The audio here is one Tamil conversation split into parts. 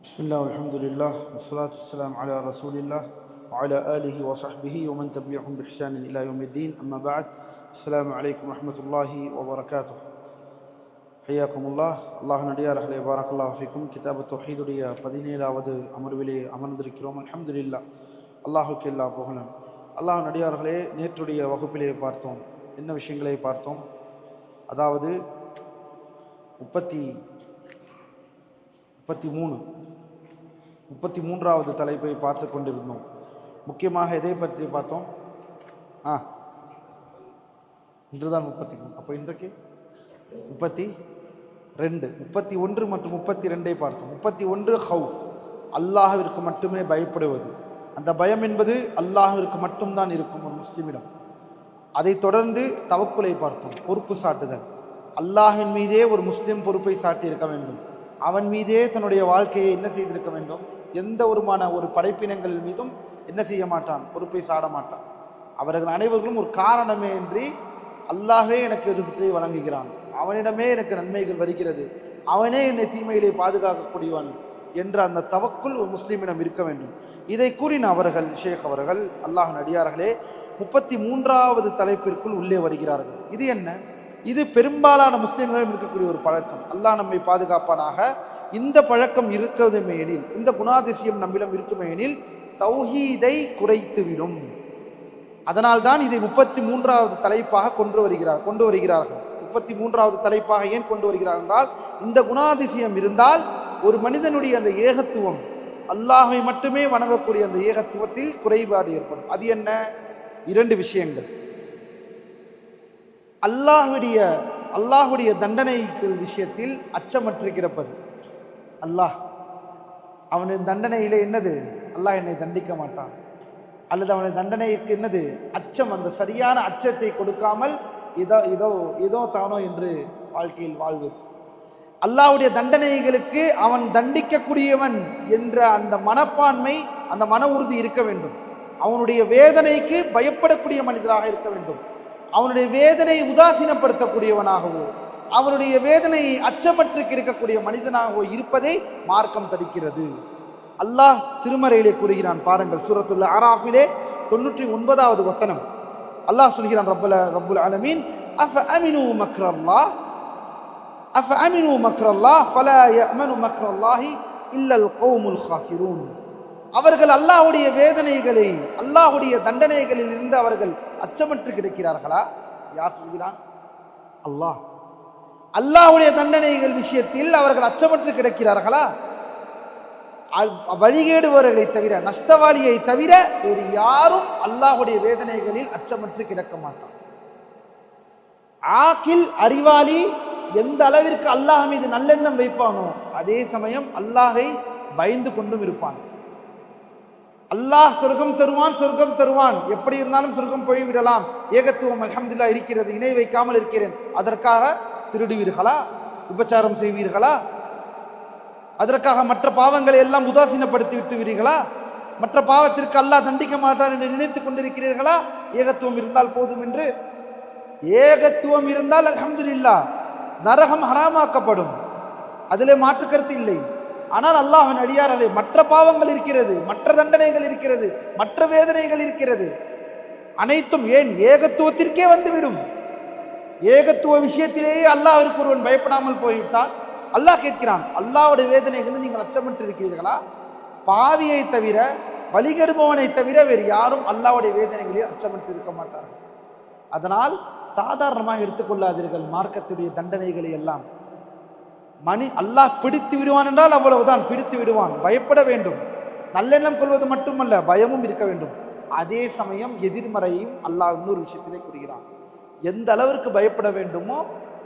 بسم الله والحمد لله والصلاة والسلام على رسول الله وعلى آله وصحبه ومن تبعهم بإحسان إلى يوم الدين أما بعد السلام عليكم ورحمة الله وبركاته حياكم الله الله நடிகார் அஹ்லே பாரக் அல்லாஹ் ஃபிக்கும் கிதாப் தௌஹீதுடைய பதினேழாவது அமர்விலே அமர்ந்திருக்கிறோம் அல்ஹம்துலில்லா அல்லாஹுக்கு எல்லா புகழும் அல்லாஹ் நடிகார்களே நேற்றுடைய வகுப்பிலே பார்த்தோம் என்ன விஷயங்களை பார்த்தோம் அதாவது முப்பத்தி முப்பத்தி மூணு முப்பத்தி மூன்றாவது தலைப்பை பார்த்து கொண்டிருந்தோம். முக்கியமாக எதை பற்றி பார்த்தோம்? ஆ. இன்றுதான் முப்பத்தி மூணு அப்போ இன்றைக்கு? முப்பத்தி ரெண்டு. முப்பத்தி ஒன்று மற்றும் முப்பத்தி ரெண்டை பார்த்தோம். முப்பத்தி ஒன்று ஹவுஃப். அல்லாஹிற்கு மட்டுமே பயப்படுவது. அந்த பயம் என்பது அல்லாஹிற்கு மட்டும்தான் இருக்கும் ஒரு முஸ்லீமிடம். அதைத் தொடர்ந்து தவக்குலை பார்த்தோம். பொறுப்பு சாட்டுதல். அல்லாஹின் மீதே ஒரு முஸ்லீம் பொறுப்பை சாட்டியிருக்க வேண்டும். அவன் மீதே தன்னுடைய வாழ்க்கையை என்ன செய்திருக்க வேண்டும்? எந்த ஒருமான ஒரு படைப்பினங்கள் மீதும் என்ன செய்ய மாட்டான்? பொறுப்பை சாட மாட்டான். அவர்கள் அனைவர்களும் ஒரு காரணமே இன்றி அல்லாஹே எனக்கு ரிசுக்கை வழங்குகிறான். அவனிடமே எனக்கு நன்மைகள் வருகிறது. அவனே என்னை தீமையிலே பாதுகாக்கக்கூடியவன் என்ற அந்த தவக்குள் ஒரு முஸ்லீமிடம் இருக்க வேண்டும். இதை கூறின அவர்கள் ஷேக் அவர்கள் அல்லாஹ் நடிகார்களே முப்பத்தி மூன்றாவது தலைப்பிற்குள் உள்ளே வருகிறார்கள். இது என்ன? இது பெரும்பாலான முஸ்லீம்களிடம் இருக்கக்கூடிய ஒரு பழக்கம். அல்லாஹ் நம்மை பாதுகாப்பானாக இந்த பழக்கம் இருக்கதுமே எனில் இந்த குணாதிசயம் நம்மிடம் இருக்குமே எனில் தௌஹீதை குறைத்துவிடும். அதனால்தான் இதை முப்பத்தி மூன்றாவது தலைப்பாக கொண்டு வருகிறார் கொண்டு வருகிறார்கள். முப்பத்தி மூன்றாவது தலைப்பாக ஏன் கொண்டு வருகிறார் என்றால் இந்த குணாதிசயம் இருந்தால் ஒரு மனிதனுடைய அந்த ஏகத்துவம் அல்லாஹை மட்டுமே வணங்கக்கூடிய அந்த ஏகத்துவத்தில் குறைபாடு ஏற்படும். அது என்ன? இரண்டு விஷயங்கள். அல்லாஹுடைய அல்லாஹுடைய தண்டனைக்கு விஷயத்தில் அச்சமற்று கிடப்பது. அல்லாஹ் அவனது தண்டனையிலே என்னது? அல்லாஹ் என்னை தண்டிக்க மாட்டான். அல்லது அவனது தண்டனைக்கு என்னது? அச்சம் அந்த சரியான அச்சத்தை கொடுக்காமல் இதோ இதோ இதோ தானோ என்று வாழ்க்கையில் வாழ்வது. அல்லாவுடைய தண்டனைகளுக்கு அவன் தண்டிக்கக்கூடியவன் என்ற அந்த மனப்பான்மை அந்த மன உறுதி இருக்க வேண்டும். அவனுடைய வேதனைக்கு பயப்படக்கூடிய மனிதராக இருக்க வேண்டும். அவனுடைய வேதனையை உதாசீனப்படுத்தக்கூடியவனாகவோ அவனுடைய வேதனையை அச்சமற்று கிடைக்கக்கூடிய மனிதனாக இருப்பதை மார்க்கம் தடுக்கிறது. அல்லாஹ் திருமறையிலே கூறுகிறான் பாருங்கள் சூரத்துள்ள ஆராஃபிலே தொண்ணூற்றி ஒன்பதாவது வசனம். அல்லாஹ் சொல்கிறான் ரப்புல ரப்புல் அலமீன் அஃப அமினு மக்ரல்லாஹ் அஃப அமினு மக்ரல்லாஹ் ஃபலா யஅமனு மக்ரல்லாஹி இல்லல் கௌமுல் ஹாசிரூன். அவர்கள் அல்லாஹுடைய வேதனைகளை அல்லாஹ்வுடைய தண்டனைகளில் இருந்து அவர்கள் அச்சமற்று கிடைக்கிறார்களா? யார் சொல்கிறான்? அல்லாஹ். அல்லாஹுடைய தண்டனைகள் விஷயத்தில் அவர்கள் அச்சமற்று கிடக்கிறார்களா? வழிகேடுவர்களை தவிர நஷ்டவாளியை தவிர வேறு யாரும் அல்லாஹுடைய வேதனைகளில் அச்சமற்று கிடக்க மாட்டான். ஆக்கில் அறிவாளி எந்த அளவிற்கு அல்லாஹ் மீது நல்லெண்ணம் வைப்பானோ அதே சமயம் அல்லாஹை பயந்து கொண்டும் இருப்பான். அல்லாஹ் சொர்க்கம் தருவான் சொர்க்கம் தருவான். எப்படி இருந்தாலும் சொர்க்கம் போய்விடலாம். ஏகத்துவம் அலமதுல்லா இருக்கிறது இணை வைக்காமல் இருக்கிறேன். அதற்காக திருடுவீர்களா? விபச்சாரம் செய்வீர்களா? அதற்காக மற்ற பாவங்களை எல்லாம் உதாசீனப்படுத்தி விட்டுவீர்களா? மற்ற பாவத்திற்கு அல்லாஹ் தண்டிக்க மாட்டான் என்று நினைத்துக் கொண்டிருக்கிறீர்களா? ஏகத்துவம் இருந்தால் போதும் என்று. ஏகத்துவம் இருந்தால் அலமதுல்லா நரகம் ஹராமாக்கப்படும். அதிலே மாற்று கருத்து இல்லை. ஆனால் அல்லாஹின் அடியாரே மற்ற பாவங்கள் இருக்கிறது மற்ற தண்டனைகள் இருக்கிறது மற்ற வேதனைகள் இருக்கிறது. அனைத்தும் ஏன் ஏகத்துவத்திற்கே வந்துவிடும்? ஏகத்துவ விஷயத்திலேயே அல்லாஹிற்கு ஒருவன் பயப்படாமல் போய்விட்டால் அல்லாஹ் கேட்கிறான் அல்லாவுடைய வேதனைகள் நீங்கள் அச்சமிட்டு இருக்கிறீர்களா பாவியை தவிர வழிகெடுபவனை தவிர வேறு யாரும் அல்லாவுடைய வேதனைகளில் அச்சமிட்டு இருக்க மாட்டார்கள். அதனால் சாதாரணமாக எடுத்துக்கொள்ளாதீர்கள் மார்க்கத்துடைய தண்டனைகளை எல்லாம். மணி அல்லாஹ் பிடித்து விடுவான் என்றால் அவ்வளவுதான் பிடித்து விடுவான் பயப்பட வேண்டும். நல்லெண்ணம் கொள்வது மட்டுமல்ல பயமும் இருக்க வேண்டும். அதே சமயம் எதிர்மறையும் அல்லாஹ் இன்னொரு விஷயத்திலே கூறுகிறான். எந்த அளவிற்கு பயப்பட வேண்டுமோ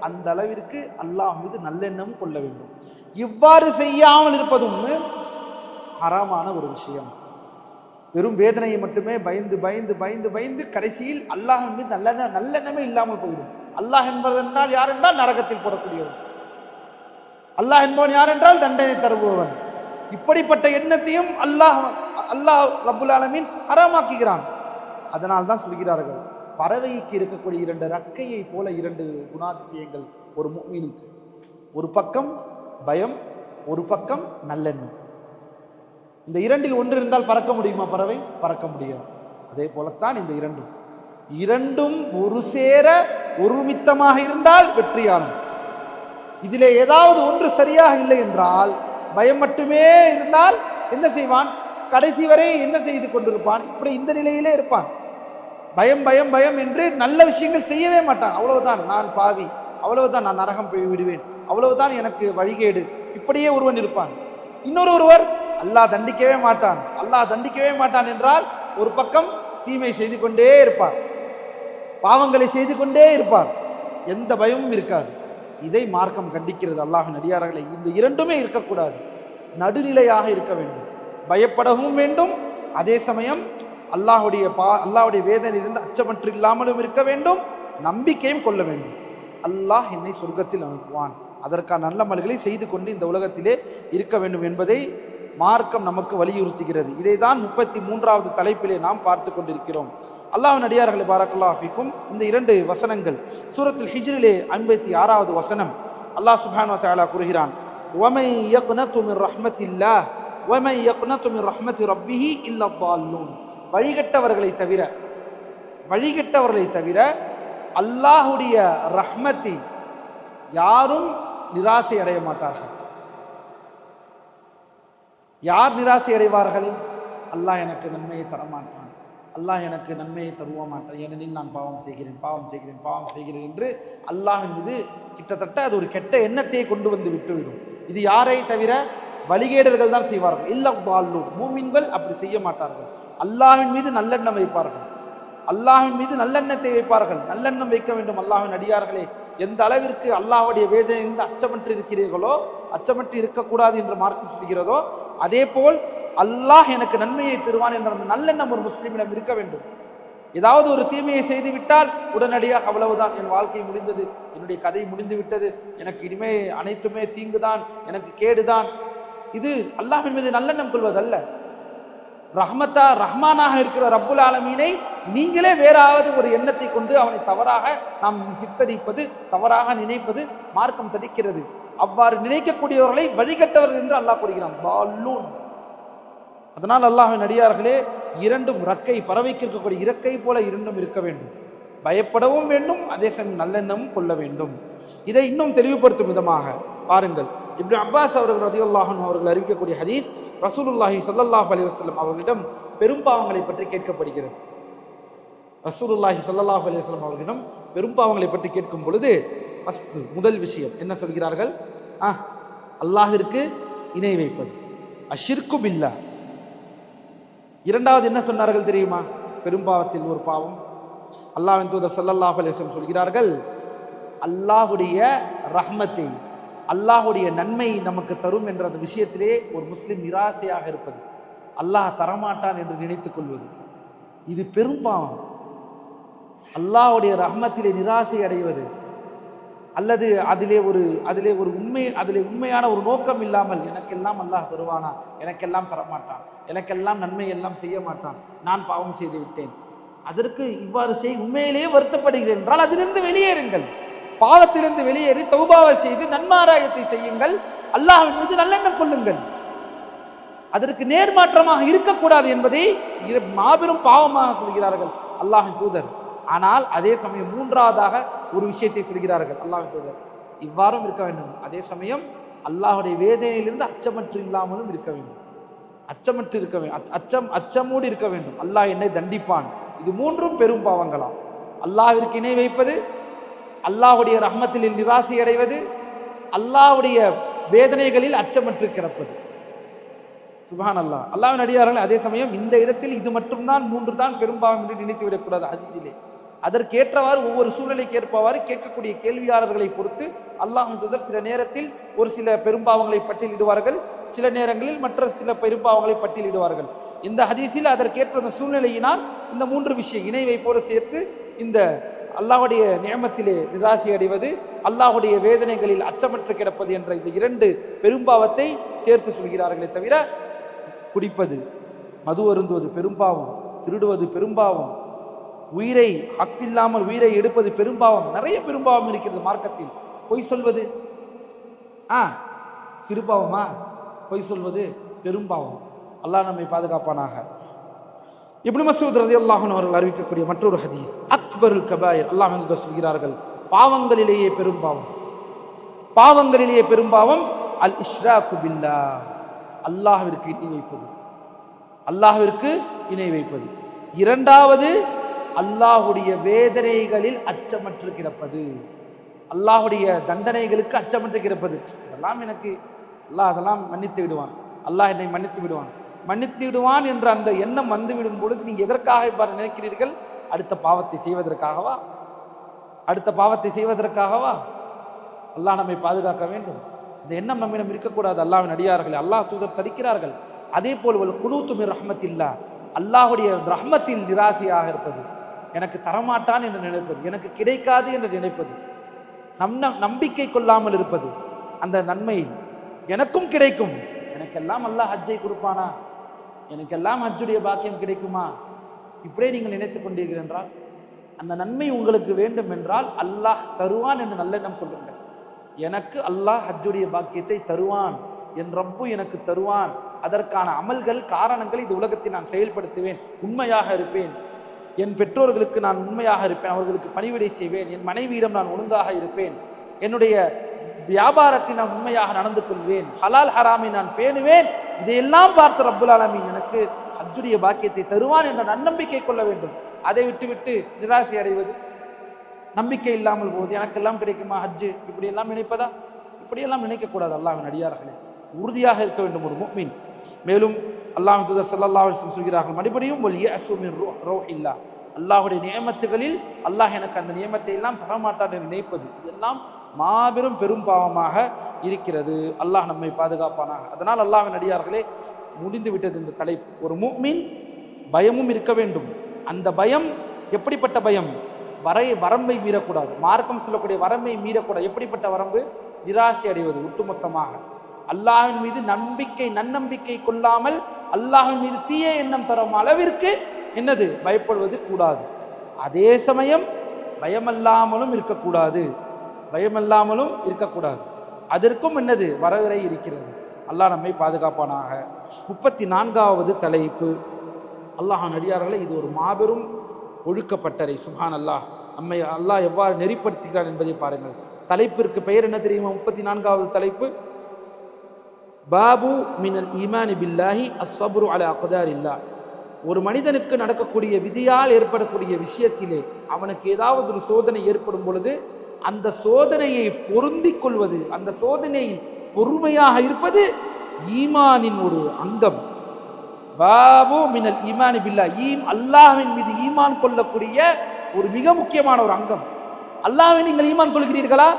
அந்த அளவிற்கு அல்லாஹ் மீது நல்லெண்ணம் கொள்ள வேண்டும். இவ்வாறு செய்யாமல் இருப்பதும் அறமான ஒரு விஷயம். வெறும் வேதனையை மட்டுமே பயந்து பயந்து பயந்து பயந்து கடைசியில் அல்லாஹ் மீது நல்ல நல்லெண்ணமே இல்லாமல் போயிடும். அல்லாஹ் என்பதென்றால் யார் என்றால் நரகத்தில் போடக்கூடியவன். அல்லாஹ் என்பவன் யார் என்றால் தண்டனை தருபவன். இப்படிப்பட்ட எண்ணத்தையும் அல்லாஹ் அல்லாஹ் ரபுல் ஆலமீன் அறமாக்குகிறான் அதனால் தான் சொல்கிறார்கள் பறவைக்கு இருக்கக்கூடிய இரண்டு ரக்கையை போல இரண்டு குணாதிசயங்கள் ஒரு மீனுக்கு ஒரு பக்கம் பயம் ஒரு பக்கம் நல்லெண்ணம். இந்த இரண்டில் ஒன்று இருந்தால் பறக்க முடியுமா பறவை? பறக்க முடியாது. அதே போலத்தான் இந்த இரண்டும். இரண்டும் ஒரு சேர ஒருமித்தமாக இருந்தால் வெற்றியானது. இதிலே ஏதாவது ஒன்று சரியாக இல்லை என்றால் பயம் மட்டுமே இருந்தால் என்ன செய்வான்? கடைசி வரை என்ன செய்து கொண்டிருப்பான்? இப்படி இந்த நிலையிலே இருப்பான். பயம் பயம் பயம் என்று நல்ல விஷயங்கள் செய்யவே மாட்டான். அவ்வளவுதான் நான் பாவி. அவ்வளவுதான் நான் நரகம் போய் விடுவேன். அவ்வளவுதான் எனக்கு வழிகேடு. இப்படியே ஒருவன் இருப்பான். இன்னொரு ஒருவர் அல்லாஹ் தண்டிக்கவே மாட்டான். அல்லாஹ் தண்டிக்கவே மாட்டான் என்றால் ஒரு பக்கம் தீமை செய்து கொண்டே இருப்பார். பாவங்களை செய்து கொண்டே இருப்பார். எந்த பயமும் இருக்காது. இதை மார்க்கம் கண்டிக்கிறது. அல்லாஹ் நடிகார்களை இந்த இரண்டுமே இருக்கக்கூடாது. நடுநிலையாக இருக்க வேண்டும். பயப்படவும் வேண்டும். அதே சமயம் அல்லாஹுடைய பா அல்லாஹுடைய வேதனையிலிருந்து அச்சமற்று இல்லாமலும் இருக்க வேண்டும் நம்பிக்கையும் கொள்ள வேண்டும். அல்லாஹ் என்னை சொர்க்கத்தில் அனுப்புவான். அதற்கான நல்ல மலைகளை செய்து கொண்டு இந்த உலகத்திலே இருக்க வேண்டும் என்பதை மார்க்கம் நமக்கு வலியுறுத்துகிறது. இதை தான் முப்பத்தி மூன்றாவது தலைப்பிலே நாம் பார்த்து கொண்டிருக்கிறோம். அல்லாஹ் நடிகார்களை பாரக்குல்லா இந்த இரண்டு வசனங்கள் சூரத்தில் ஹிஜ்ரிலே ஐம்பத்தி ஆறாவது வசனம் அல்லாஹ் சுபானோ தாலா கூறுகிறான் ஒமை யக்னத்து மின் ரஹ்மத்தில்லா ஒமை யக்னத்து மின் ரஹ்மத்து ரப்பிஹி இல்லா பால்லூன் வழிகட்டவர்களை தவிர வழிகட்டவர்களை தவிர அல்லாஹுடைய ரஹ்மத்தை யாரும் நிராசை அடைய மாட்டார்கள். யார் நிராசை அடைவார்கள்? அல்லாஹ் எனக்கு நன்மையை தரமாட்டான். அல்லாஹ் எனக்கு நன்மையை தருவ மாட்டான். ஏனெனில் நான் பாவம் செய்கிறேன் பாவம் செய்கிறேன் பாவம் செய்கிறேன் என்று அல்லாஹின் மீது கிட்டத்தட்ட அது ஒரு கெட்ட எண்ணத்தை கொண்டு வந்து விட்டுவிடும். இது யாரை தவிர வழிகேடர்கள் தான் செய்வார்கள். இல்லை பால்லூர் மூமின்கள் அப்படி செய்ய மாட்டார்கள். அல்லாஹின் மீது நல்லெண்ணம் வைப்பார்கள். அல்லாஹின் மீது நல்லெண்ணத்தை வைப்பார்கள். நல்லெண்ணம் வைக்க வேண்டும் அல்லாஹின் அடியார்களே. எந்த அளவிற்கு அல்லாஹுடைய வேதனையிலிருந்து அச்சமற்று இருக்கிறீர்களோ அச்சமற்று இருக்கக்கூடாது என்று மார்க்கம் சொல்கிறதோ அதே போல் அல்லாஹ் எனக்கு நன்மையை தருவான் என்ற அந்த நல்லெண்ணம் ஒரு முஸ்லீமிடம் இருக்க வேண்டும். ஏதாவது ஒரு தீமையை செய்து விட்டால் உடனடியாக அவ்வளவுதான். என் வாழ்க்கை முடிந்தது என்னுடைய கதை முடிந்து விட்டது எனக்கு இனிமே அனைத்துமே தீங்குதான் எனக்கு கேடுதான். இது அல்லாஹின் மீது நல்லெண்ணம் கொள்வதல்ல. ரஹ்மத்தா ரஹ்மானாக இருக்கிற ரப்புல் ஆலமீனை நீங்களே வேறாவது ஒரு எண்ணத்தை கொண்டு அவனை தவறாக நாம் சித்தரிப்பது தவறாக நினைப்பது மார்க்கம் தடிக்கிறது அவ்வாறு நினைக்கக்கூடியவர்களை வழிகட்டவர்கள் என்று அல்லாஹ் கூறுகிறான். பால்லூன் அதனால் அல்லாஹின் அடியார்களே இரண்டும் ரக்கை பறவைக்கு இருக்கக்கூடிய இறக்கை போல இரண்டும் இருக்க வேண்டும். பயப்படவும் வேண்டும் அதே சமயம் நல்லெண்ணமும் கொள்ள வேண்டும். இதை இன்னும் தெளிவுபடுத்தும் விதமாக பாருங்கள். இப்னு அப்பாஸ் அவர்கள் ரதியுல்லாஹன் அவர்கள் அறிவிக்கக்கூடிய ஹதீஸ் ரசூலுல்லாஹி ஸல்லல்லாஹு அலி வஸ்லம் அவர்களிடம் பெரும்பாவங்களை பற்றி கேட்கப்படுகிறது. ரசூலுல்லாஹி ஸல்லல்லாஹு அலி வஸ்லம் அவர்களிடம் பெரும்பாவங்களை பற்றி கேட்கும் பொழுது ஃபஸ்ட் முதல் விஷயம் என்ன சொல்கிறார்கள்? ஆ அல்லாஹிற்கு இணை வைப்பது. அஷிர்கு பில்லா. இரண்டாவது என்ன சொன்னார்கள் தெரியுமா? பெரும்பாவத்தில் ஒரு பாவம். அல்லாஹின் தூதர் சல்லல்லாஹ் அலைஹி சொல்கிறார்கள் அல்லாஹுடைய ரஹ்மத்தை அல்லாஹுடைய நன்மை நமக்கு தரும் என்ற அந்த விஷயத்திலே ஒரு முஸ்லிம் நிராசையாக இருப்பது. அல்லாஹ் தரமாட்டான் என்று நினைத்துக் கொள்வது. இது பெரும்பாவம். அல்லாஹுடைய ரஹ்மத்திலே நிராசை அடைவது. அல்லது அதிலே ஒரு அதிலே ஒரு உண்மை அதிலே உண்மையான ஒரு நோக்கம் இல்லாமல் எனக்கெல்லாம் அல்லாஹ் தருவானா? எனக்கெல்லாம் தரமாட்டான். எனக்கெல்லாம் நன்மை எல்லாம் செய்ய மாட்டான். நான் பாவம் செய்து விட்டேன். அதற்கு இவ்வாறு செய் உண்மையிலேயே வருத்தப்படுகிறேன் என்றால் அதிலிருந்து வெளியேறுங்கள். பாவத்திலிருந்து வெளியேறி தௌபாவை செய்து நன்மாராயத்தை செய்யுங்கள். அல்லாஹின் மீது நல்லெண்ணம் கொள்ளுங்கள். அதற்கு நேர்மாற்றமாக இருக்கக்கூடாது என்பதை மாபெரும் பாவமாக சொல்கிறார்கள் அல்லாஹின் தூதர். ஆனால் அதே சமயம் மூன்றாவதாக ஒரு விஷயத்தை சொல்கிறார்கள் அல்லாஹின் தூதர். இவ்வாறும் இருக்க வேண்டும். அதே சமயம் அல்லாஹுடைய வேதனையிலிருந்து அச்சமற்று இல்லாமலும் இருக்க வேண்டும். அச்சமற்று இருக்க வேண்டும் அச்சம் அச்சமோடு இருக்க வேண்டும். அல்லாஹ் என்னை தண்டிப்பான். இது மூன்றும் பெரும் பாவங்களாம். அல்லாஹிற்கு இணை வைப்பது அல்லாஹுடைய ரஹ்மத்தில் நிராசை அடைவது அல்லாஹ்வுடைய வேதனைகளில் அச்சமற்று கிடப்பது. சுபான் அல்லாஹ் அல்லாவின் அடியார்கள் அதே சமயம் இந்த இடத்தில் இது மட்டும்தான் மூன்று தான் பெரும்பாவம் என்று நினைத்து விடக்கூடாது அதற்கேற்றவாறு ஒவ்வொரு சூழ்நிலைக்கு ஏற்பவாறு கேட்கக்கூடிய கேள்வியாளர்களை பொறுத்து அல்லாஹ் தூதர் சில நேரத்தில் ஒரு சில பெரும்பாவங்களை பட்டியலிடுவார்கள் சில நேரங்களில் மற்ற சில பெரும்பாவங்களை பட்டியலிடுவார்கள். இந்த ஹதீஸில் அதற்கேற்ற அந்த சூழ்நிலையினால் இந்த மூன்று விஷயம் இணை வைப்போடு சேர்த்து இந்த அல்லாஹுடைய நியமத்திலே நிராசை அடைவது அல்லாஹுடைய வேதனைகளில் அச்சமற்று கிடப்பது என்ற இந்த இரண்டு பெரும்பாவத்தை சேர்த்து சொல்கிறார்களே தவிர குடிப்பது மது அருந்துவது பெரும்பாவம் திருடுவது பெரும்பாவம் உயிரை ஹக்கில்லாமல் உயிரை எடுப்பது பெரும்பாவம் நிறைய பெரும்பாவம் இருக்கிறது மார்க்கத்தில். பொய் சொல்வது ஆ சிறுபாவமா? பொய் சொல்வது பெரும்பாவம். அல்லாஹ் நம்மை பாதுகாப்பானாக. இப்னு மசூத் ரதி அல்லாஹன் அவர்கள் அறிவிக்கக்கூடிய மற்றொரு ஹதீஸ். அக்பருல் கபாயர். அல்லாஹ் சொல்கிறார்கள். பாவங்களிலேயே பெரும் பாவம். பாவங்களிலேயே பெரும் பாவம் அல் இஷ்ரா குபில்லா அல்லாஹிற்கு இணை வைப்பது. அல்லாஹிற்கு இணை வைப்பது. இரண்டாவது அல்லாஹ்வுடைய வேதனைகளில் அச்சமற்று கிடப்பது. அல்லாஹுடைய தண்டனைகளுக்கு அச்சமற்று கிடப்பது. இதெல்லாம் எனக்கு அல்லாஹ் அதெல்லாம் மன்னித்து விடுவான். அல்லாஹ் என்னை மன்னித்து விடுவான். மன்னித்து விடுவான் என்ற அந்த எண்ணம் வந்துவிடும் பொழுது நீங்கள் எதற்காக இவ்வாறு நினைக்கிறீர்கள்? அடுத்த பாவத்தை செய்வதற்காகவா? அடுத்த பாவத்தை செய்வதற்காகவா? அல்லாஹ் நம்மை பாதுகாக்க வேண்டும். இந்த எண்ணம் நம்மிடம் இருக்கக்கூடாது அல்லாவின் அடியார்கள். அல்லாஹ் தூதர் தடுக்கிறார்கள். அதே போல் ஒரு குனூத்துமிர் ரஹ்மத்தில்லா. அல்லாஹுடைய ரஹ்மத்தில் நிராசையாக இருப்பது. எனக்கு தரமாட்டான் என்று நினைப்பது. எனக்கு கிடைக்காது என்று நினைப்பது. நம் நம்பிக்கை கொள்ளாமல் இருப்பது. அந்த நன்மை எனக்கும் கிடைக்கும். எனக்கெல்லாம் அல்லாஹ் ஹஜ்ஜை கொடுப்பானா? எனக்கெல்லாம் ஹஜ்ஜுடைய பாக்கியம் கிடைக்குமா? இப்படியே நீங்கள் நினைத்துக் கொண்டீர்கள் என்றால் அந்த நன்மை உங்களுக்கு வேண்டும் என்றால் அல்லாஹ் தருவான் என்று நல்லெண்ணம் கொள்ளுங்கள். எனக்கு அல்லாஹ் ஹஜ்ஜுடைய பாக்கியத்தை தருவான். என் ரப்பு எனக்கு தருவான். அதற்கான அமல்கள் காரணங்கள் இந்த உலகத்தை நான் செயல்படுத்துவேன் உண்மையாக இருப்பேன். என் பெற்றோர்களுக்கு நான் உண்மையாக இருப்பேன். அவர்களுக்கு பணிவிடை செய்வேன். என் மனைவியிடம் நான் ஒழுங்காக இருப்பேன். என்னுடைய வியாபாரத்தில் நான் உண்மையாக நடந்து கொள்வேன். ஹலால் ஹராமை நான் பேணுவேன். இதையெல்லாம் பார்த்து ரப்புல் ஆலமீன் எனக்கு ஹஜ்ஜுடைய பாக்கியத்தை தருவான் என்ற நன்னம்பிக்கை கொள்ள வேண்டும். அதை விட்டுவிட்டு நிராசை அடைவது நம்பிக்கை இல்லாமல் போவது எனக்கெல்லாம் கிடைக்குமா ஹஜ்ஜு? இப்படி எல்லாம் நினைப்பதா? இப்படியெல்லாம் நினைக்கக்கூடாது அல்லாவின் அடியார்களே. உறுதியாக இருக்க வேண்டும் ஒரு மீன் மேலும் அல்லாஹ் தூதர் ஸல்லல்லாஹு சொல்கிறார்கள் மறுபடியும் ஒல் இல்லா அல்லாஹ்வுடைய நியமத்துகளில் அல்லாஹ் எனக்கு அந்த நியமத்தை எல்லாம் தரமாட்டான் என்று நினைப்பது இதெல்லாம் மாபெரும் பெரும் பாவமாக இருக்கிறது. அல்லாஹ் நம்மை பாதுகாப்பானாக. அதனால் அல்லாவின் அடியார்களே முடிந்து விட்டது இந்த தலைப்பு. ஒரு மீன் பயமும் இருக்க வேண்டும். அந்த பயம் எப்படிப்பட்ட பயம்? வரை வரம்பை மீறக்கூடாது. மார்க்கம் சொல்லக்கூடிய வரம்பை மீறக்கூடாது. எப்படிப்பட்ட வரம்பு? நிராசை அடைவது ஒட்டுமொத்தமாக. அல்லாஹின் மீது நம்பிக்கை நன்னம்பிக்கை கொள்ளாமல் அல்லாஹின் மீது தீய எண்ணம் தரும் அளவிற்கு என்னது? பயப்படுவது கூடாது. அதே சமயம் பயமல்லாமலும் இருக்கக்கூடாது. பயமில்லாமலும் இருக்கக்கூடாது. அதற்கும் என்னது? வரவிறை இருக்கிறது. அல்லாஹ் நம்மை பாதுகாப்பானாக. முப்பத்தி நான்காவது தலைப்பு. அல்லாஹ் நடிகார்களே இது ஒரு மாபெரும் ஒழுக்கப்பட்டறை. சுஹான் அல்லாஹ் நம்மை அல்லாஹ் எவ்வாறு நெறிப்படுத்துகிறார் என்பதை பாருங்கள். தலைப்பிற்கு பெயர் என்ன தெரியுமா? முப்பத்தி நான்காவது தலைப்பு. பாபு மினல் ஈமானி பில்லாஹி அஸ்வபுரு அல அக்தார் இல்லா ஒரு மனிதனுக்கு நடக்கக்கூடிய விதியால் ஏற்படக்கூடிய விஷயத்திலே அவனுக்கு ஏதாவது ஒரு சோதனை ஏற்படும் பொழுது அந்த சோதனையை பொருந்தி கொள்வது அந்த சோதனையில் பொறுமையாக இருப்பது ஈமானின் ஒரு அங்கம். பாபு மினல் ஈமான் பில்லா. ஈம் அல்லாஹின் மீது ஈமான் கொள்ளக்கூடிய ஒரு மிக முக்கியமான ஒரு அங்கம். அல்லாஹை நீங்கள் ஈமான் கொள்கிறீர்களா?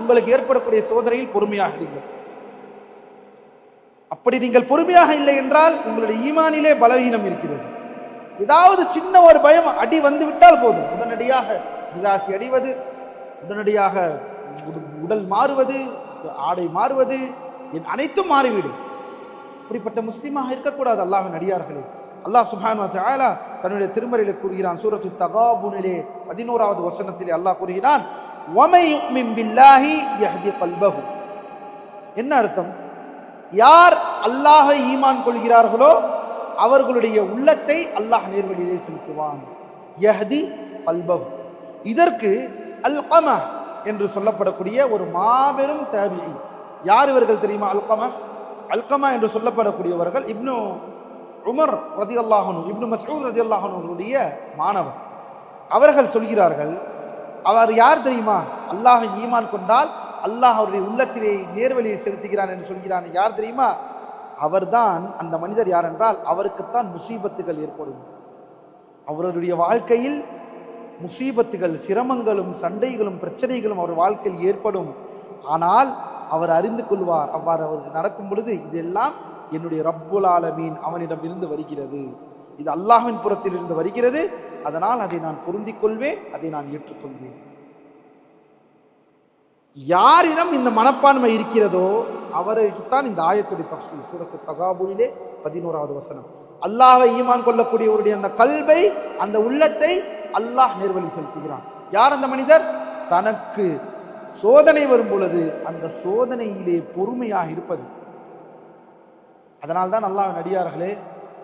உங்களுக்கு ஏற்படக்கூடிய சோதனையில் பொறுமையாக இருங்கள். அப்படி நீங்கள் பொறுமையாக இல்லை என்றால் உங்களுடைய ஈமானிலே பலவீனம் இருக்கிறது. ஏதாவது சின்ன ஒரு பயம் அடி வந்து விட்டால் போதும். உடனடியாக நிராசி அடைவது உடனடியாக உடல் மாறுவது ஆடை மாறுவது என் அனைத்தும் மாறிவிடும். இப்படிப்பட்ட முஸ்லீமாக இருக்கக்கூடாது அல்லாஹின் அடியார்களே. அல்லாஹ் சுபானு வ தன்னுடைய திருமறையில் கூறுகிறான் சூரத்து தகாபுனிலே பதினோராவது வசனத்திலே அல்லாஹ் கூறுகிறான் என்ன அர்த்தம்? யார் அல்லாஹை ஈமான் கொள்கிறார்களோ அவர்களுடைய உள்ளத்தை அல்லாஹ் நேர்வழியிலே செலுத்துவான். யஹ்தி கல்பஹு. இதற்கு அல்கமா என்று சொல்லப்படக்கூடிய ஒரு மாபெரும் தேவை யார் இவர்கள் தெரியுமா அல்கமா? அல்கமா என்று சொல்லப்படக்கூடியவர்கள் இப்னு உமர் ரதி அல்லாஹனு இப்னு மசூத் ரதி அல்லாஹனுடைய மாணவர். அவர்கள் சொல்கிறார்கள் அவர் யார் தெரியுமா? அல்லாஹ் ஈமான் கொண்டால் அல்லாஹ் அவருடைய உள்ளத்திலே நேர்வழியை செலுத்துகிறான் என்று சொல்கிறான். யார் தெரியுமா? அவர்தான் அந்த மனிதர் யார் என்றால் அவருக்குத்தான் முசீபத்துகள் ஏற்படும். அவருடைய வாழ்க்கையில் முசீபத்துகள் சிரமங்களும் சண்டைகளும் பிரச்சனைகளும் அவர் வாழ்க்கையில் ஏற்படும். ஆனால் அவர் அறிந்து கொள்வார். அவ்வாறு அவருக்கு நடக்கும் பொழுது இதெல்லாம் என்னுடைய ரப்புல் ஆலமீன் அவனிடம் இருந்து வருகிறது. இது அல்லாஹின் புறத்தில் இருந்து வருகிறது. அதனால் அதை நான் பொருந்திக் கொள்வேன் அதை நான் ஏற்றுக்கொள்வேன். யாரிடம் இந்த மனப்பான்மை இருக்கிறதோ அவருக்குத்தான் இந்த ஆயத்துடைய தஃசீல் சூரத்து தகாபுலிலே பதினோராவது வசனம். அல்லாஹை ஈமான் கொள்ளக்கூடியவருடைய அந்த கல்வை அந்த உள்ளத்தை அல்லாஹ் நேர்வழி செலுத்துகிறான். யார் அந்த மனிதர்? தனக்கு சோதனை வரும் பொழுது அந்த சோதனையிலே பொறுமையாக இருப்பது. அதனால்தான் அல்லாஹ் நடிகார்களே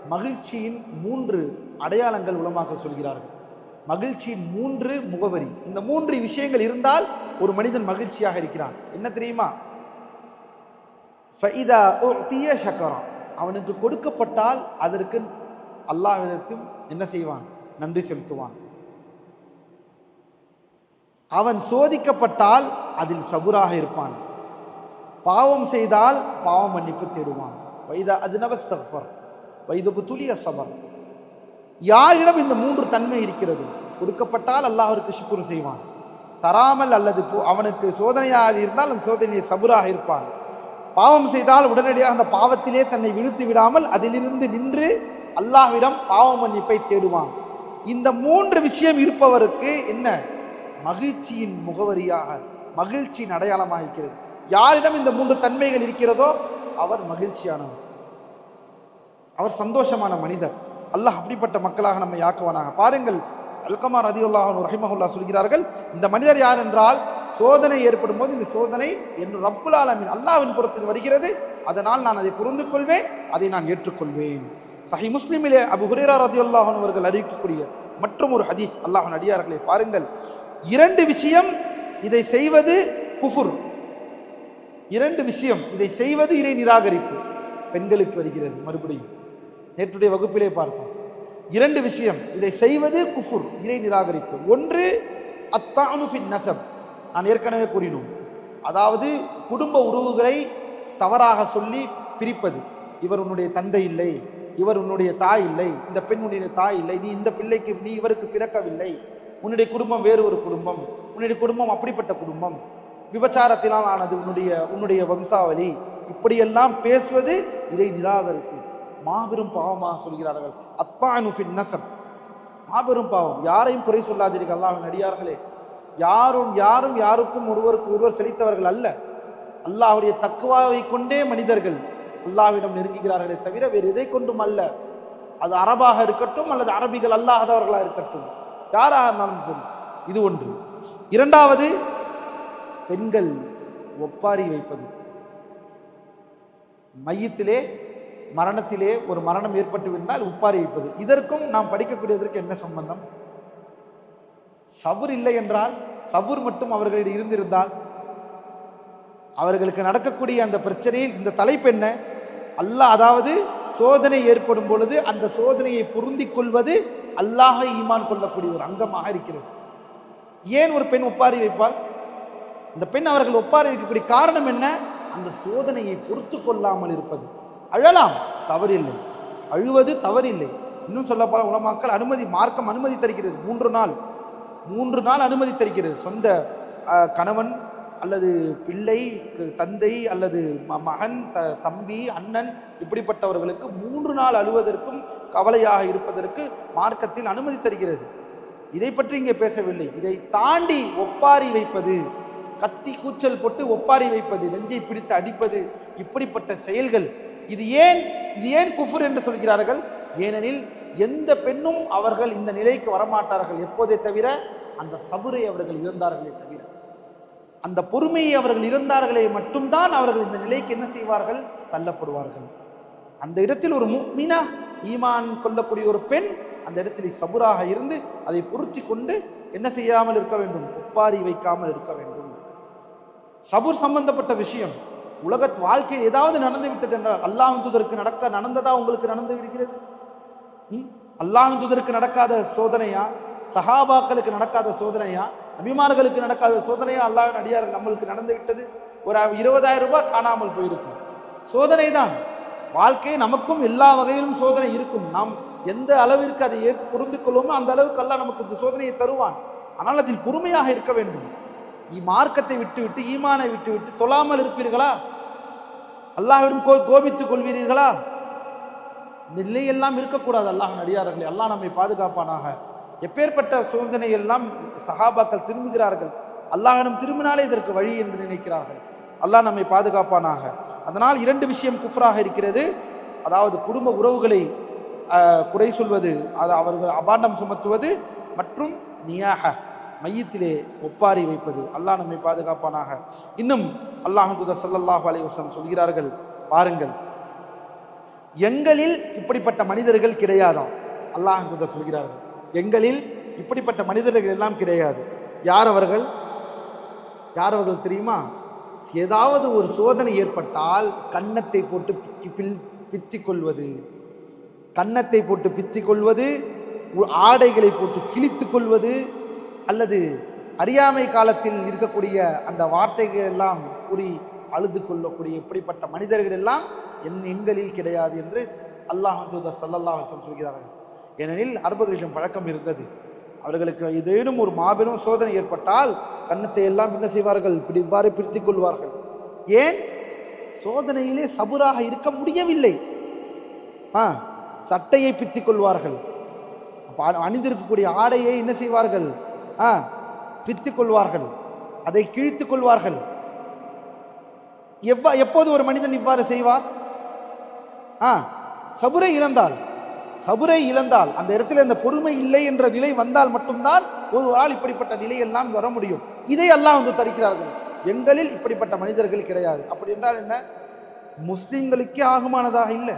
மகிழ்ச்சியின் மூன்று அடையாளங்கள் உலமாக்க சொல்கிறார்கள். மகிழ்ச்சியின் மூன்று முகவரி. இந்த மூன்று விஷயங்கள் இருந்தால் ஒரு மனிதன் மகிழ்ச்சியாக இருக்கிறான். என்ன தெரியுமா? ஃபைதா உஅ்திய சக்கரம் அவனுக்கு கொடுக்கப்பட்டால் அதற்கு அல்லாஹ்விடக்கும் என்ன செய்வான்? நன்றி செலுத்துவான். அவன் சோதிக்கப்பட்டால் அதில் சபுராக இருப்பான். பாவம் செய்தால் பாவம் மன்னிப்பு தேடுவான். வைதா அதுனவஸ்தஃபர் வைதபு துலிய சபர். யாரிடம் இந்த மூன்று தன்மை இருக்கிறது? கொடுக்கப்பட்டால் அல்லாஹருக்கு சுக்குரு செய்வான். தராமல் அல்லது அவனுக்கு சோதனையாக இருந்தால் அந்த சோதனையை சபுராக இருப்பான். பாவம் செய்தால் உடனடியாக அந்த பாவத்திலே தன்னை விழுத்து விடாமல் அதிலிருந்து நின்று அல்லாஹ்விடம் பாவ மன்னிப்பை தேடுவான். இந்த மூன்று விஷயம் இருப்பவருக்கு என்ன? மகிழ்ச்சியின் முகவரியாக மகிழ்ச்சியின் அடையாளமாக இருக்கிறது யாரிடம் இந்த மூன்று தன்மைகள் இருக்கிறதோ அவர் மகிழ்ச்சியானவர். அவர் சந்தோஷமான மனிதர். அல்லாஹ் அப்படிப்பட்ட மக்களாக நம்மை ஆக்குவானாக. பாருங்கள் அல்கமார் ரதியுல்லாஹ் ரஹிமஹுல்லா சொல்கிறார்கள் இந்த மனிதர் யார் என்றால் சோதனை ஏற்படும் போது இந்த சோதனை என் ரப்புல் ஆலமின் அல்லாவின் புறத்தில் வருகிறது. அதனால் நான் அதை புரிந்து கொள்வேன் அதை நான் ஏற்றுக்கொள்வேன். சஹி முஸ்லிமிலே அபு ஹுரேரா ரதியுல்லாஹன் அவர்கள் அறிவிக்கக்கூடிய மற்றும் ஒரு ஹதீஸ் அல்லாஹன் அடியார்களை பாருங்கள். இரண்டு விஷயம் இதை செய்வது குஃபுர். இரண்டு விஷயம் இதை செய்வது இறை நிராகரிப்பு. பெண்களுக்கு வருகிறது மறுபடியும். நேற்றுடைய வகுப்பிலே பார்த்தோம். இரண்டு விஷயம் இதை செய்வது குஃபுர் இறை நிராகரிப்பு. ஒன்று அத்தானுஃபின் நசப். நான் ஏற்கனவே கூறினோம். அதாவது குடும்ப உறவுகளை தவறாக சொல்லி பிரிப்பது. இவர் உன்னுடைய தந்தை இல்லை இவர் உன்னுடைய தாய் இல்லை இந்த பெண் உன்னுடைய தாய் இல்லை நீ இந்த பிள்ளைக்கு நீ இவருக்கு பிறக்கவில்லை உன்னுடைய குடும்பம் வேறு ஒரு குடும்பம் உன்னுடைய குடும்பம் அப்படிப்பட்ட குடும்பம். விபச்சாரத்தினால் ஆனது உன்னுடைய உன்னுடைய வம்சாவளி. இப்படியெல்லாம் பேசுவது இதை நிராகரிப்பு. மாபெரும் பாவமாக சொல்கிறார்கள். அத்தானு நசம் மாபெரும் பாவம். யாரையும் குறை சொல்லாதீர்கள். அல்லாஹ் அடியார்களே. யாரும் யாரும் யாருக்கும் ஒருவருக்கு ஒருவர் செழித்தவர்கள் அல்ல. அல்லாஹுடைய தக்குவாவை கொண்டே மனிதர்கள் அல்லாவிடம் நெருங்குகிறார்களே தவிர வேறு எதை கொண்டும் அல்ல. அது அரபாக இருக்கட்டும் அல்லது அரபிகள் அல்லாதவர்களாக இருக்கட்டும். யாராக இருந்தாலும் சரி இது ஒன்று. இரண்டாவது பெண்கள் ஒப்பாரி வைப்பது. மையத்திலே மரணத்திலே ஒரு மரணம் ஏற்பட்டுவிட்டால் உப்பாரி ஒப்பாரி வைப்பது. இதற்கும் நாம் படிக்கக்கூடியதற்கு என்ன சம்பந்தம்? சபுர் இல்லை என்றால் சபுர் மட்டும் அவர்களிடம் இருந்திருந்தால் அவர்களுக்கு நடக்கக்கூடிய அந்த பிரச்சனையில் இந்த தலைப்பு என்ன? அல்ல அதாவது சோதனை ஏற்படும் பொழுது அந்த சோதனையை பொருந்திக் கொள்வது அல்லாஹை ஈமான் கொள்ளக்கூடிய ஒரு அங்கமாக இருக்கிறது. ஏன் ஒரு பெண் ஒப்பாரி வைப்பாள்? அந்த பெண் அவர்கள் ஒப்பாரி வைக்கக்கூடிய காரணம் என்ன? அந்த சோதனையை பொறுத்து கொள்ளாமல் இருப்பது. அழலாம் தவறில்லை. அழுவது தவறில்லை. இன்னும் சொல்ல போல உலமாக்கள் அனுமதி மார்க்கம் அனுமதி தருகிறது. மூன்று நாள். மூன்று நாள் அனுமதி தருகிறது. சொந்த கணவன் அல்லது பிள்ளை தந்தை அல்லது ம- மகன் த தம்பி அண்ணன் இப்படிப்பட்டவர்களுக்கு மூன்று நாள் அழுவதற்கும் கவலையாக இருப்பதற்கு மார்க்கத்தில் அனுமதி தருகிறது. இதை பற்றி இங்கே பேசவில்லை. இதை தாண்டி ஒப்பாரி வைப்பது கத்தி கூச்சல் போட்டு ஒப்பாரி வைப்பது நெஞ்சை பிடித்து அடிப்பது இப்படிப்பட்ட செயல்கள். இது ஏன் இது ஏன் குஃபுர் என்று சொல்கிறார்கள்? ஏனெனில் எந்த பெண்ணும் அவர்கள் இந்த நிலைக்கு வரமாட்டார்கள். எப்போதே தவிர அந்த சபுரை அவர்கள் இழந்தார்களே தவிர. அந்த பொறுமையை அவர்கள் இருந்தார்களே மட்டும்தான் அவர்கள் இந்த நிலைக்கு என்ன செய்வார்கள்? தள்ளப்படுவார்கள். அந்த இடத்தில் ஒரு மீனா ஈமான் கொள்ளக்கூடிய ஒரு பெண் அந்த இடத்தில் சபுராக இருந்து அதை பொருத்தி கொண்டு என்ன செய்யாமல் இருக்க வேண்டும்? ஒப்பாரி வைக்காமல் இருக்க வேண்டும். சபுர் சம்பந்தப்பட்ட விஷயம். உலக வாழ்க்கையில் ஏதாவது நடந்து விட்டது என்றால் அல்லாஹ் தூதருக்கு நடக்க நடந்ததா உங்களுக்கு நடந்து விடுகிறது? ம்? அல்லாஹ் தூதருக்கு நடக்காத சோதனையா? சஹாபாக்களுக்கு நடக்காத சோதனையா? நபிமார்களுக்கு நடக்காத சோதனையா அல்லாஹ் அடியார் நம்மளுக்கு நடந்து விட்டது. ஒரு இருபதாயிரம் ரூபாய் காணாமல் போயிருக்கும். சோதனை தான் வாழ்க்கை நமக்கும் எல்லா வகையிலும் சோதனை இருக்கும். நாம் எந்த அளவிற்கு அதை ஏற்று புரிந்து கொள்ளுமோ அந்த அளவுக்கு அல்ல நமக்கு இந்த சோதனையை தருவான். ஆனால் அதில் பொறுமையாக இருக்க வேண்டும். மார்க்கத்தை விட்டுவிட்டு ஈமானை விட்டுவிட்டு தொழாமல் இருப்பீர்களா? அல்லாஹ்விடம் கோ கோபித்துக் கொள்வீர்களா? இந்த நிலையெல்லாம் இருக்கக்கூடாது அல்லாஹ் அடியார்களே. அல்லாஹ் நம்மை பாதுகாப்பானாக. எப்பேற்பட்ட சோதனை எல்லாம் சஹாபாக்கள் திரும்புகிறார்கள்? அல்லாஹனும் திரும்பினாலே இதற்கு வழி என்று நினைக்கிறார்கள். அல்லாஹ் நம்மை பாதுகாப்பானாக. அதனால் இரண்டு விஷயம் குஃப்ராக இருக்கிறது. அதாவது குடும்ப உறவுகளை குறை சொல்வது அது அவர்கள் அபாண்டம் சுமத்துவது மற்றும் நியாக மையத்திலே ஒப்பாரி வைப்பது. அல்லாஹ் நம்மை பாதுகாப்பானாக. இன்னும் அல்லாஹ் சல்லாஹு அலைவசம் சொல்கிறார்கள். பாருங்கள். எங்களில் இப்படிப்பட்ட மனிதர்கள் கிடையாதாம். அல்லாஹந்துதர் சொல்கிறார்கள். எங்களில் இப்படிப்பட்ட மனிதர்கள் எல்லாம் கிடையாது. யார் அவர்கள்? யார் அவர்கள் தெரியுமா? ஏதாவது ஒரு சோதனை ஏற்பட்டால் கன்னத்தை போட்டு பில் பித்தி கொள்வது கன்னத்தை போட்டு பிச்சிக் கொள்வது ஆடைகளை போட்டு கிழித்து கொள்வது அல்லது அறியாமை காலத்தில் இருக்கக்கூடிய அந்த வார்த்தைகள் எல்லாம் கூறி அழுது கொள்ளக்கூடிய இப்படிப்பட்ட மனிதர்கள் எல்லாம் என் எங்களில் கிடையாது என்று அல்லாஹ் தூதர் சொல்கிறார்கள். ஏனெனில் அரபுகளிடம் பழக்கம் இருந்தது. அவர்களுக்கு ஏதேனும் ஒரு மாபெரும் சோதனை ஏற்பட்டால் கன்னத்தை எல்லாம் என்ன செய்வார்கள்? இப்படி இவ்வாறு பிரித்துக் கொள்வார்கள். ஏன்? சோதனையிலே சபுராக இருக்க முடியவில்லை. ஆ சட்டையை பித்திக் கொள்வார்கள். அப்போ அணிந்திருக்கக்கூடிய ஆடையை என்ன செய்வார்கள்? ஆ பித்திக் கொள்வார்கள். அதை கிழித்துக் கொள்வார்கள். எவ்வா எப்போது ஒரு மனிதன் இவ்வாறு செய்வார்? ஆ சபுரை இழந்தால். சபுரை இழந்தால் அந்த இடத்துல அந்த பொறுமை இல்லை என்ற நிலை வந்தால் மட்டும்தான் ஒருவரால் இப்படிப்பட்ட நிலையெல்லாம் வர முடியும். இதை எல்லாம் வந்து தரிக்கிறார்கள். எங்களில் இப்படிப்பட்ட மனிதர்கள் கிடையாது. அப்படி என்றால் என்ன? முஸ்லிம்களுக்கே ஆகுமானதாக இல்லை.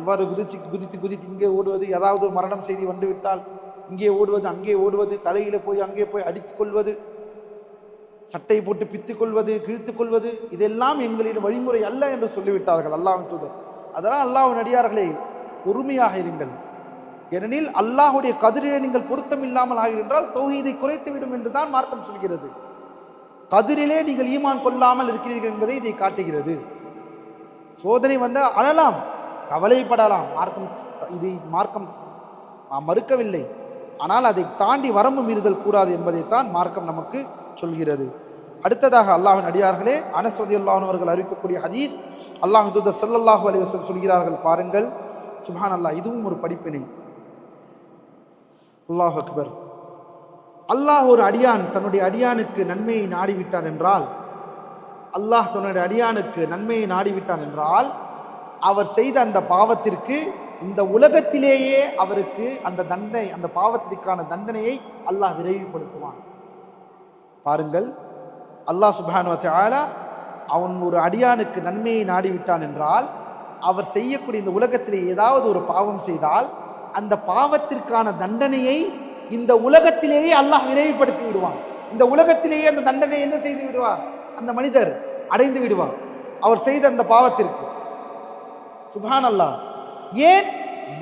இவ்வாறு குதிச்சு குதித்து குதித்து இங்கே ஓடுவது ஏதாவது ஒரு மரணம் செய்தி வந்துவிட்டால் இங்கே ஓடுவது அங்கே ஓடுவது தலையில போய் அங்கே போய் அடித்துக் கொள்வது சட்டை போட்டு பித்துக் கொள்வது கிழித்துக் கொள்வது இதெல்லாம் எங்களின் வழிமுறை அல்ல என்று சொல்லிவிட்டார்கள் அல்லாஹ் தூதர். அதனால் அல்லாஹ் நடிகார்களே பொறுமையாக இருங்கள். ஏனெனில் அல்லாஹுடைய கதிரிலே நீங்கள் பொருத்தம் இல்லாமல் ஆகின்றால் தொகுதியை குறைத்து விடும் என்றுதான் மார்க்கம் சொல்கிறது. கதிரிலே நீங்கள் ஈமான் கொள்ளாமல் இருக்கிறீர்கள் என்பதை இதை காட்டுகிறது. சோதனை வந்தால் அழலாம் கவலைப்படலாம். மார்க்கம் இதை மார்க்கம் மறுக்கவில்லை. ஆனால் அதை தாண்டி வரம்பு மீறுதல் கூடாது என்பதைத்தான் மார்க்கம் நமக்கு சொல்கிறது. அடுத்ததாக அல்லாஹின் அடியார்களே அனஸ்வதி அல்லாஹன் அவர்கள் அறிவிக்கக்கூடிய ஹதீஸ் அல்லாஹ் தூதர் ஸல்லல்லாஹு அலைஹி சொல்கிறார்கள் பாருங்கள். சுப்ஹான் அல்லாஹ் இதுவும் ஒரு படிப்பினை. அல்லாஹ் அக்பர். அல்லாஹ் ஒரு அடியான் தன்னுடைய அடியானுக்கு நன்மையை நாடிவிட்டான் என்றால் அல்லாஹ் தன்னுடைய அடியானுக்கு நன்மையை நாடிவிட்டான் என்றால் அவர் செய்த அந்த பாவத்திற்கு இந்த உலகத்திலேயே அவருக்கு அந்த தண்டனை அந்த பாவத்திற்கான தண்டனையை அல்லாஹ் விரைவுபடுத்துவான். பாருங்கள் அல்லாஹ் சுபானுவத்தை ஆலா அவன் ஒரு அடியானுக்கு நன்மையை நாடிவிட்டான் என்றால் அவர் செய்யக்கூடிய இந்த உலகத்திலே ஏதாவது ஒரு பாவம் செய்தால் அந்த பாவத்திற்கான தண்டனையை இந்த உலகத்திலேயே அல்லாஹ் விரைவுபடுத்தி விடுவான். இந்த உலகத்திலேயே அந்த தண்டனை என்ன செய்து விடுவார்? அந்த மனிதர் அடைந்து விடுவார். அவர் செய்த அந்த பாவத்திற்கு. சுபான் அல்லாஹ் ஏன்?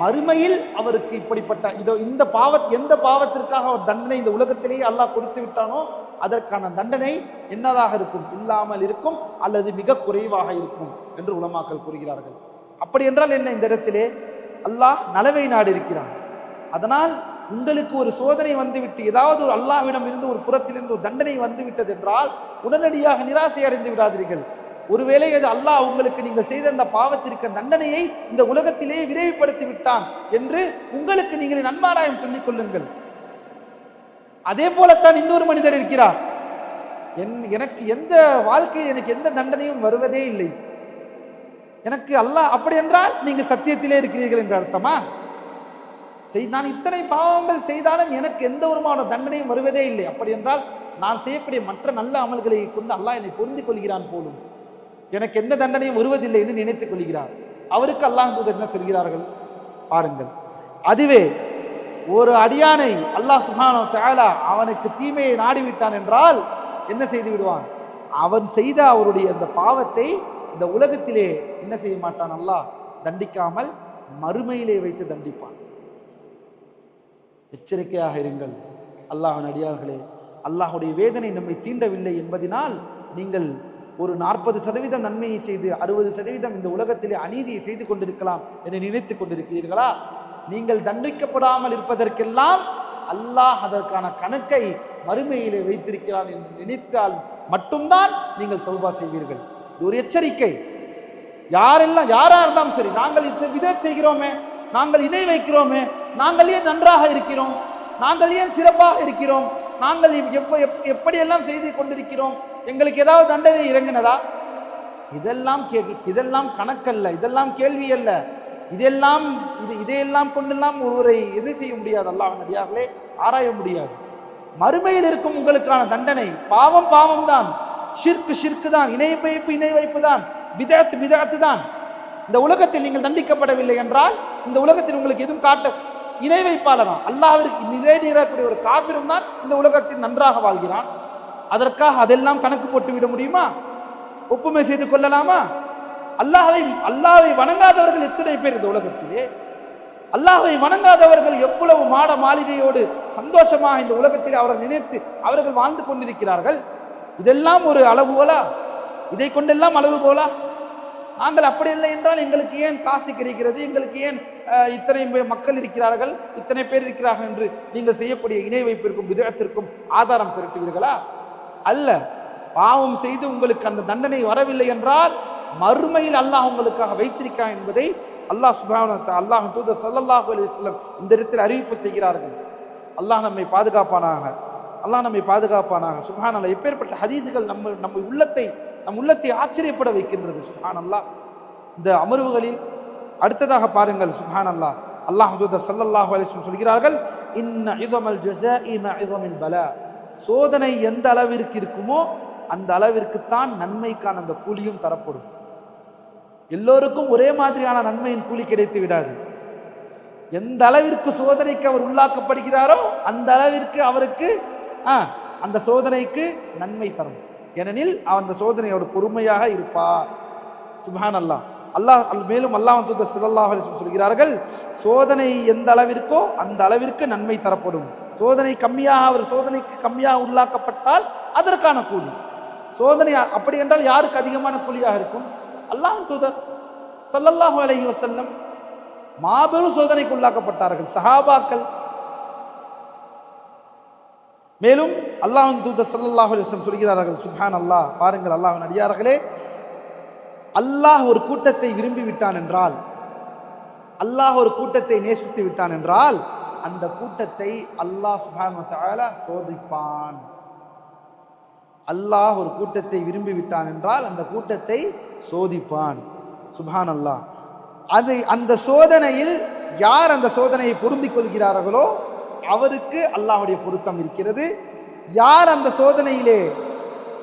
மறுமையில் அவருக்கு இப்படிப்பட்ட இதோ இந்த பாவத் எந்த பாவத்திற்காக அவர் தண்டனை இந்த உலகத்திலேயே அல்லாஹ் கொடுத்து விட்டானோ அதற்கான தண்டனை என்னதாக இருக்கும்? இல்லாமல் இருக்கும் அல்லது மிக குறைவாக இருக்கும் என்று உலமாக்கள் கூறுகிறார்கள். அப்படி என்றால் என்ன இந்த இடத்திலே? அல்லாஹ் நலவை நாடு இருக்கிறான் அதனால் உங்களுக்கு ஒரு சோதனை வந்துவிட்டு ஏதாவது ஒரு அல்லாவிடம் இருந்து ஒரு புறத்திலிருந்து ஒரு தண்டனை வந்துவிட்டது என்றால் உடனடியாக நிராசை அடைந்து விடாதீர்கள். ஒருவேளை அது அல்லாஹ் உங்களுக்கு நீங்கள் செய்த அந்த பாவத்திற்கு தண்டனையை இந்த உலகத்திலே விரைவுபடுத்தி விட்டான் என்று உங்களுக்கு நீங்கள் நன்மாராயம் சொல்லிக் கொள்ளுங்கள். அதே போலத்தான் இன்னொரு மனிதர் இருக்கிறார். என் எனக்கு எந்த வாழ்க்கையில் எனக்கு எந்த தண்டனையும் வருவதே இல்லை. எனக்கு அல்லாஹ் அப்படி என்றால் நீங்கள் சத்தியத்திலே இருக்கிறீர்கள் என்று அர்த்தமா? செய் நான் இத்தனை பாவங்கள் செய்தாலும் எனக்கு எந்த விதமான தண்டனையும் வருவதே இல்லை. அப்படி என்றால் நான் செய்யக்கூடிய மற்ற நல்ல அமல்களை கொண்டு அல்லாஹ் என்னை பொருந்தி கொள்கிறான் போலும். எனக்கு எந்த தண்டனையும் வருவதில்லை என்று நினைத்துக் கொள்கிறார். அவருக்கு அல்லாஹ் என்ன சொல்கிறார்கள்? பாருங்கள். அதுவே ஒரு அடியானை அல்லாஹ் சுஹானோ வ அவனுக்கு தீமையை நாடிவிட்டான் என்றால் என்ன செய்து விடுவான்? அவன் செய்த அவருடைய அந்த பாவத்தை இந்த உலகத்திலே என்ன செய்ய மாட்டான் அல்லாஹ்? தண்டிக்காமல் மறுமையிலே வைத்து தண்டிப்பான். எச்சரிக்கையாக இருங்கள். அல்லாஹின் அடியார்களே அல்லாஹுடைய வேதனை நம்மை தீண்டவில்லை என்பதினால் நீங்கள் ஒரு நாற்பது சதவீதம் நன்மையை செய்து அறுபது சதவீதம் இந்த உலகத்திலே அநீதியை செய்து கொண்டிருக்கலாம் என்று நினைத்துக் கொண்டிருக்கிறீர்களா? நீங்கள் தண்டிக்கப்படாமல் இருப்பதற்கெல்லாம் அல்லாஹ் அதற்கான கணக்கை மறுமையிலே வைத்திருக்கிறான் என்று நினைத்தால் மட்டும்தான் நீங்கள் தௌபா செய்வீர்கள். இது ஒரு எச்சரிக்கை. யாரெல்லாம் யாரா இருந்தாலும் சரி நாங்கள் இது விதை செய்கிறோமே நாங்கள் இணை வைக்கிறோமே நாங்கள் ஏன் நன்றாக இருக்கிறோம் நாங்கள் ஏன் சிறப்பாக இருக்கிறோம் நாங்கள் எப்- எப்படியெல்லாம் செய்து கொண்டிருக்கிறோம் எங்களுக்கு ஏதாவது தண்டனை இறங்கினதா? இதெல்லாம் கே இதெல்லாம் கணக்கல்ல இதெல்லாம் கேள்வி அல்ல. இதெல்லாம் இது இதையெல்லாம் கொண்டெல்லாம் ஒருவரை எது செய்ய முடியாது அல்லாஹ் நடிகார்களே ஆராய முடியாது. மறுமையில் இருக்கும் உங்களுக்கான தண்டனை பாவம் பாவம் தான் ஷிர்க்கு ஷிர்க்கு தான் இணை வைப்பு இணை வைப்பு தான் விதத்து விதத்து தான் இந்த உலகத்தில் நீங்கள் தண்டிக்கப்படவில்லை என்றால் இந்த உலகத்தில் உங்களுக்கு எதுவும் காட்ட இணை வைப்பாளனா அல்லாவிற்கு நிலை நீரக்கூடிய ஒரு காஃபிரும் தான் இந்த உலகத்தில் நன்றாக வாழ்கிறான். அதற்காக அதெல்லாம் கணக்கு போட்டு விட முடியுமா? ஒப்புமை செய்து கொள்ளலாமா? அல்லாஹை அல்லாவை வணங்காதவர்கள் எத்தனை பேர் இந்த உலகத்திலே? அல்லாஹை வணங்காதவர்கள் எவ்வளவு மாட மாளிகையோடு சந்தோஷமாக இந்த உலகத்தில் அவரை நினைத்து அவர்கள் வாழ்ந்து கொண்டிருக்கிறார்கள்? இதெல்லாம் ஒரு அளவுகோலா இதை கொண்டெல்லாம் அளவுகோலா நாங்கள் அப்படி இல்லை என்றால் எங்களுக்கு ஏன் காசு கிடைக்கிறது? எங்களுக்கு ஏன் இத்தனை மக்கள் இருக்கிறார்கள்? இத்தனை பேர் இருக்கிறார்கள் என்று நீங்கள் செய்யக்கூடிய இணை வைப்பிற்கும் விதத்திற்கும் ஆதாரம் திரட்டுவீர்களா? அல்ல பாவம் செய்து உங்களுக்கு அந்த தண்டனை வரவில்லை என்றால் மறுமையில் அல்லாஹ் உங்களுக்காக வைத்திருக்கிறான் என்பதை அல்லாஹ் சுபான அல்லாஹ் தூதர் சல்லாஹூ அலி இந்த இடத்தில் அறிவிப்பு செய்கிறார்கள். அல்லாஹ் நம்மை பாதுகாப்பானாக. அல்லாஹ் நம்மை பாதுகாப்பானாக. சுஹான் அல்லா எப்பேற்பட்ட ஹதீதுகள் நம்ம நம்ம உள்ளத்தை நம் உள்ளத்தை ஆச்சரியப்பட வைக்கின்றது. சுஹான் அல்லாஹ் இந்த அமர்வுகளில் அடுத்ததாக பாருங்கள். சுஹான் அல்லாஹ் அல்லாஹ் தூதர் ஸல்லல்லாஹு சொல்கிறார்கள் இன்ன இதமல் ஜஸாஇ மஇதமில் சோதனை எந்த அளவிற்கு இருக்குமோ அந்த அளவிற்குத்தான் நன்மைக்கான அந்த கூலியும் தரப்படும். எல்லோருக்கும் ஒரே மாதிரியான நன்மையின் கூலி கிடைத்து விடாது. எந்த அளவிற்கு சோதனைக்கு அவர் உள்ளாக்கப்படுகிறாரோ அந்த அளவிற்கு அவருக்கு அந்த சோதனைக்கு நன்மை தரும். ஏனெனில் அந்த சோதனை அவர் பொறுமையாக இருப்பார் சுபான் அல்லாஹ் அல்லாஹ் அல் மேலும் அல்லாஹ் தூதர் சொல்கிறார்கள் சோதனை எந்த அளவிற்கோ அந்த அளவிற்கு நன்மை தரப்படும். சோதனை கம்மியாக அவர் சோதனைக்கு கம்மியாக உள்ளாக்கப்பட்டால் அதற்கான கூலி. சோதனை அப்படி என்றால் யாருக்கு அதிகமான கூலியாக இருக்கும்? அல்லாஹ் தூதர் சல்லல்லாஹு அலஹி வசல்லம் மாபெரும் சோதனைக்கு உள்ளாக்கப்பட்டார்கள். சஹாபாக்கள் மேலும் அல்லாஹின் தூத ஸல்லல்லாஹு அலைஹி சொல்கிறார்கள் சுஹான் அல்லாஹ் பாருங்கள் அல்லாஹின் அடியார்களே அல்லாஹ் ஒரு கூட்டத்தை விரும்பி விட்டான் என்றால் அல்லாஹ் ஒரு கூட்டத்தை நேசித்து விட்டான் என்றால் அந்த கூட்டத்தை அல்லாஹ் சுஹான் சோதிப்பான். அல்லாஹ் ஒரு கூட்டத்தை விரும்பி விட்டான் என்றால் அந்த கூட்டத்தை சோதிப்பான். சுஹான் அல்லாஹ் அது அந்த சோதனையில் யார் அந்த சோதனையை பொருந்திக் கொள்கிறார்களோ அவருக்கு அல்லாஹுடைய பொருத்தம் இருக்கிறது. யார் அந்த சோதனையிலே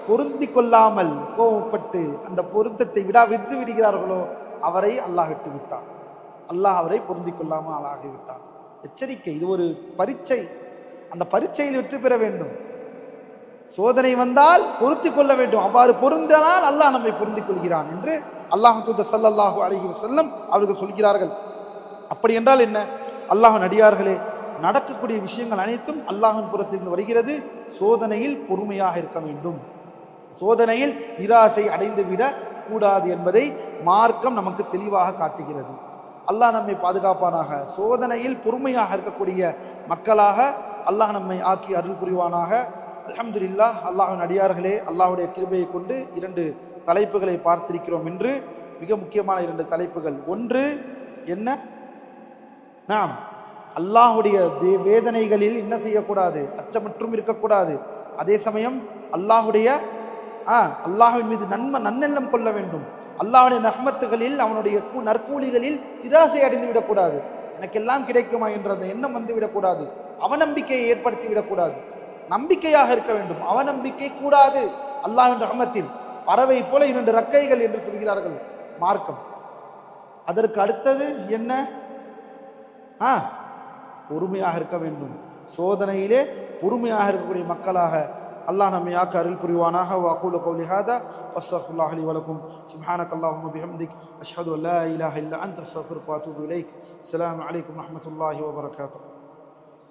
பொருந்தி கொள்ளாமல் கோபப்பட்டு அந்த பொருத்தத்தை விடா விட்டு விடுகிறார்களோ அவரை அல்லாஹ் விட்டு விட்டான். அல்லாஹ் அவரை பொருந்தி கொள்ளாமல் ஆளாகி விட்டான். எச்சரிக்கை இது ஒரு பரீட்சை. அந்த பரீட்சையில் வெற்றி பெற வேண்டும். சோதனை வந்தால் பொருத்தி கொள்ள வேண்டும். அவ்வாறு பொருந்தனால் அல்லாஹ் நம்மை பொருந்திக் கொள்கிறான் என்று அல்லாஹ் தூதர் ஸல்லல்லாஹு அலைஹி வஸல்லம் அவர்கள் சொல்கிறார்கள். அப்படி என்றால் என்ன? அல்லாஹ் நடிகார்களே நடக்கக்கூடிய விஷயங்கள் அனைத்தும் அல்லாஹின் புறத்திலிருந்து வருகிறது. சோதனையில் பொறுமையாக இருக்க வேண்டும். சோதனையில் நிராசை அடைந்து விட கூடாது என்பதை மார்க்கம் நமக்கு தெளிவாக காட்டுகிறது. அல்லாஹ் நம்மை பாதுகாப்பானாக சோதனையில் பொறுமையாக இருக்கக்கூடிய மக்களாக அல்லாஹ் நம்மை ஆக்கி அருள் புரிவானாக. அல்ஹம்துலில்லாஹ் அல்லாஹின் அடியார்களே அல்லாஹுடைய கிருபையை கொண்டு இரண்டு தலைப்புகளை பார்த்திருக்கிறோம் என்று மிக முக்கியமான இரண்டு தலைப்புகள். ஒன்று என்ன? நாம் அல்லாஹுடைய தே- வேதனைகளில் என்ன செய்யக்கூடாது? அச்சமற்றும் இருக்கக்கூடாது. அதே சமயம் அல்லாஹுடைய ஆ அல்லாஹ்வின் மீது நன்மை நன்னெண்ணம் கொள்ள வேண்டும். அல்லாஹுடைய நஹ்மத்துகளில் அவனுடைய கூ- நற்கூலிகளில் நிராசை அடைந்து விடக்கூடாது. எனக்கெல்லாம் கிடைக்குமா என்ற அந்த எண்ணம் வந்து விடக்கூடாது. அவநம்பிக்கையை ஏற்படுத்தி விடக்கூடாது. நம்பிக்கையாக இருக்க வேண்டும். அவநம்பிக்கை கூடாது அல்லாஹ்வின் ரஹமத்தில். பறவை போல இரண்டு ரக்கைகள் என்று சொல்கிறார்கள். மார்க்கம். அதற்கு அடுத்தது என்ன? ஆ பொறுமையாக இருக்க வேண்டும் சோதனையிலே பொறுமையாக இருக்கக்கூடிய மக்களாக அல்லாஹ் நம்மை ஆக்க அருள் புரிவானாக. வாக்கூல கௌலி ஹாதா வஸ்தஃபுல்லாஹ் அலி வலக்கும். சுப்ஹானக் அல்லாஹும்ம பிஹம்திக் அஷ்ஹது அல்லா இலாஹ இல்லா அன்த. அஸ்தக்ஃபிருக்க வ அத்தூபு இலைக். அஸ்ஸலாமு அலைக்கும் வரஹ்மத்துல்லாஹி வபரகாத்துஹு